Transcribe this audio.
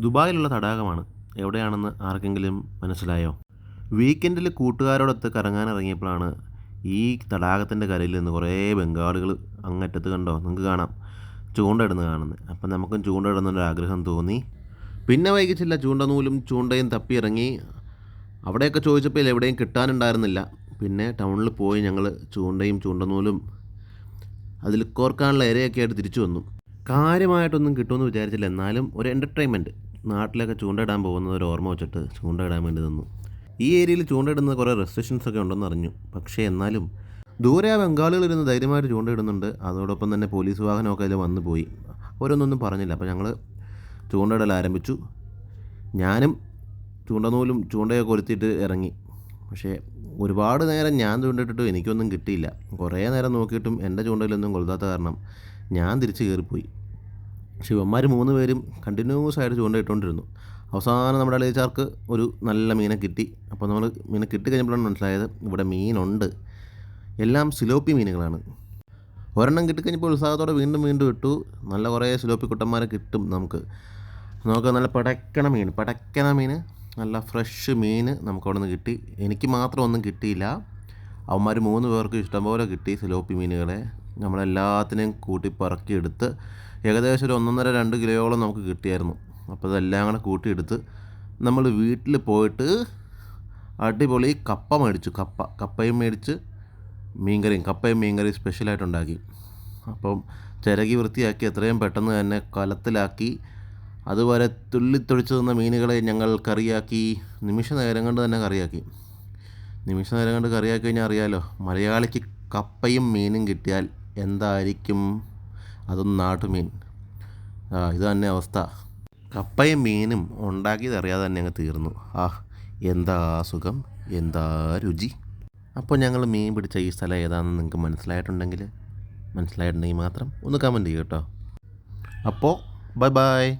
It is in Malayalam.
ദുബായിലുള്ള തടാകമാണ്. എവിടെയാണെന്ന് ആർക്കെങ്കിലും മനസ്സിലായോ? വീക്കെൻഡിൽ കൂട്ടുകാരോടൊത്ത് കറങ്ങാൻ ഇറങ്ങിയപ്പോഴാണ് ഈ തടാകത്തിന്റെ കരയിൽ നിന്ന് കുറേ ബംഗാളികൾ അങ്ങറ്റത്ത് കണ്ടോ? നിങ്ങൾക്ക് കാണാം. ചൂണ്ടയിടുന്നത് കാണുന്നത്. അപ്പം നമുക്കും ചൂണ്ടയിടുന്നൊരു ആഗ്രഹം തോന്നി. പിന്നെ വൈകിച്ചില്ല ചൂണ്ടനൂലും ചൂണ്ടയും തപ്പി ഇറങ്ങി അവിടെയൊക്കെ ചോദിച്ചപ്പോൾ എവിടെയും കിട്ടാനുണ്ടായിരുന്നില്ല. പിന്നെ ടൗണിൽ പോയി ഞങ്ങൾ ചൂണ്ടയും ചൂണ്ടനൂലും അതിൽ കോർക്കാനുള്ള ഇരയൊക്കെ ആയിട്ട് തിരിച്ചു വന്നു. കാര്യമായിട്ടൊന്നും കിട്ടുമെന്ന് വിചാരിച്ചില്ല. എന്നാലും ഒരു എന്റർടൈൻമെന്റ് നാട്ടിലൊക്കെ ചൂണ്ടയിടാൻ പോകുന്നത് ഒരു ഓർമ്മ വെച്ചിട്ട് ചൂണ്ടയിടാൻ വേണ്ടി നിന്നു. ഈ ഏരിയയിൽ ചൂണ്ടയിടുന്ന കുറേ റെസ്ട്രിക്ഷൻസ് ഒക്കെ ഉണ്ടെന്ന് അറിഞ്ഞു. പക്ഷേ എന്നാലും ദൂരെ ആ ബംഗാളികൾ ഇരുന്ന് ധൈര്യമായിട്ട് ചൂണ്ടയിടുന്നുണ്ട്. അതോടൊപ്പം തന്നെ പോലീസ് വാഹനമൊക്കെ അതിൽ വന്നു പോയി. അവരൊന്നൊന്നും പറഞ്ഞില്ല. അപ്പോൾ ഞങ്ങൾ ചൂണ്ടയിടൽ ആരംഭിച്ചു. ഞാനും ചൂണ്ടനൂലും ചൂണ്ടയൊക്കെ കൊരുത്തിയിട്ട് ഇറങ്ങി. പക്ഷേ ഒരുപാട് നേരം ഞാൻ ചൂണ്ടയിട്ടിട്ടും എനിക്കൊന്നും കിട്ടിയില്ല. കുറേ നേരം നോക്കിയിട്ടും എന്റെ ചൂണ്ടയിലൊന്നും കൊളുത്താത്ത കാരണം ഞാൻ തിരിച്ച് കയറിപ്പോയി. പക്ഷേ ഇവന്മാർ മൂന്ന് പേരും കണ്ടിന്യൂസ് ആയിട്ട് ചൂണ്ടയിട്ടുകൊണ്ടിരുന്നു. അവസാനം നമ്മുടെ അളിയച്ചാർക്ക് ഒരു നല്ല മീനെ കിട്ടി. അപ്പോൾ നമ്മൾ മീനെ കിട്ടിക്കഴിഞ്ഞപ്പോഴാണ് മനസ്സിലായത് ഇവിടെ മീനുണ്ട്. എല്ലാം സിലോപ്പി മീനുകളാണ്. ഒരെണ്ണം കിട്ടിക്കഴിഞ്ഞപ്പോൾ ഉത്സാഹത്തോടെ വീണ്ടും വീണ്ടും ഇട്ടു. നല്ല കുറേ സിലോപ്പി കുട്ടന്മാരെ കിട്ടും നമുക്ക്. നമുക്ക് നല്ല പടക്കണ മീൻ പടക്കണ മീൻ നല്ല ഫ്രഷ് മീൻ നമുക്ക് അവിടെ നിന്ന് കിട്ടി. എനിക്ക് മാത്രം ഒന്നും കിട്ടിയില്ല. അവന്മാർ മൂന്ന് പേർക്ക് ഇഷ്ടംപോലെ കിട്ടി സിലോപ്പി മീനുകളെ. നമ്മളെല്ലാത്തിനെയും കൂട്ടി പറക്കിയെടുത്ത് ഏകദേശം ഒരു ഒന്നൊന്നര രണ്ട് കിലോയോളം നമുക്ക് കിട്ടിയായിരുന്നു. അപ്പോൾ ഇതെല്ലാം കൂടെ കൂട്ടിയെടുത്ത് നമ്മൾ വീട്ടിൽ പോയിട്ട് അടിപൊളി കപ്പ മേടിച്ചു. കപ്പ കപ്പയും മേടിച്ച് മീൻകറിയും കപ്പയും മീൻകറിയും സ്പെഷ്യലായിട്ട് ഉണ്ടാക്കി അപ്പം ചിരകി വൃത്തിയാക്കി എത്രയും പെട്ടെന്ന് തന്നെ കലത്തിലാക്കി. അതുവരെ തുള്ളിത്തൊഴിച്ചു തന്ന മീനുകളെ ഞങ്ങൾ കറിയാക്കി. നിമിഷ നേരം കൊണ്ട് തന്നെ കറിയാക്കി. നിമിഷ നേരം കൊണ്ട് കറിയാക്കി കഴിഞ്ഞാൽ അറിയാമല്ലോ മലയാളിക്ക് കപ്പയും മീനും കിട്ടിയാൽ എന്തായിരിക്കും? അതും നാട്ടുമീൻ ആ ഇത് തന്നെ അവസ്ഥ. കപ്പയും മീനും ഉണ്ടാക്കിയത് അറിയാതെ തന്നെ അങ്ങ് തീർന്നു. ആ എന്താ സുഖം? എന്താ രുചി? അപ്പോൾ ഞങ്ങൾ മീൻ പിടിച്ച ഈ സ്ഥലം ഏതാണെന്ന് നിങ്ങൾക്ക് മനസ്സിലായിട്ടുണ്ടെങ്കിൽ മനസ്സിലായിട്ടുണ്ടെങ്കിൽ മാത്രം ഒന്ന് കമന്റ് ചെയ്യൂ കേട്ടോ. അപ്പോൾ ബൈ ബൈ